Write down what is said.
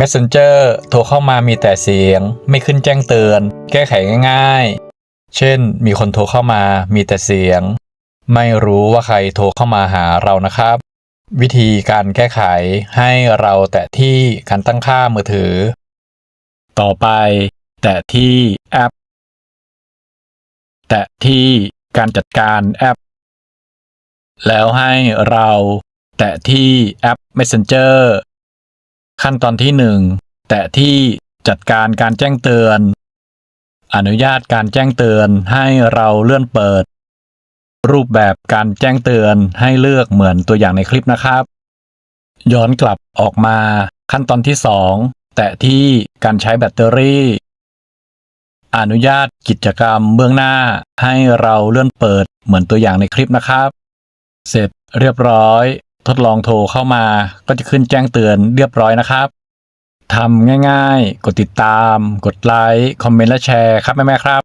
Messenger โทรเข้ามามีแต่เสียง ไม่ขึ้นแจ้งเตือน แก้ไขง่ายๆ เช่น มีคนโทรเข้ามามีแต่เสียง ไม่รู้ว่าใครโทรเข้ามาหาเรานะครับ วิธีการแก้ไขให้เราแตะที่การตั้งค่ามือถือ ต่อไป แตะที่แอป แตะที่การจัดการแอป แล้วให้เราแตะที่แอป Messenger ขั้นตอนที่ 1 แตะที่จัดการการแจ้งเตือน อนุญาตการแจ้งเตือนให้เราเลื่อนเปิด รูปแบบการแจ้งเตือนให้เลือกเหมือนตัวอย่างในคลิปนะครับ ย้อนกลับออกมาขั้นตอนที่ 2 แตะที่การใช้แบตเตอรี่ อนุญาตกิจกรรมเบื้องหน้าให้เราเลื่อนเปิดเหมือนตัวอย่างในคลิปนะครับ เสร็จเรียบร้อย ทดลองโทรเข้ามาก็จะขึ้นแจ้งเตือนเรียบร้อยนะครับทำง่ายๆ กดติดตาม กดไลค์ คอมเมนต์และแชร์ครับแม่ๆครับ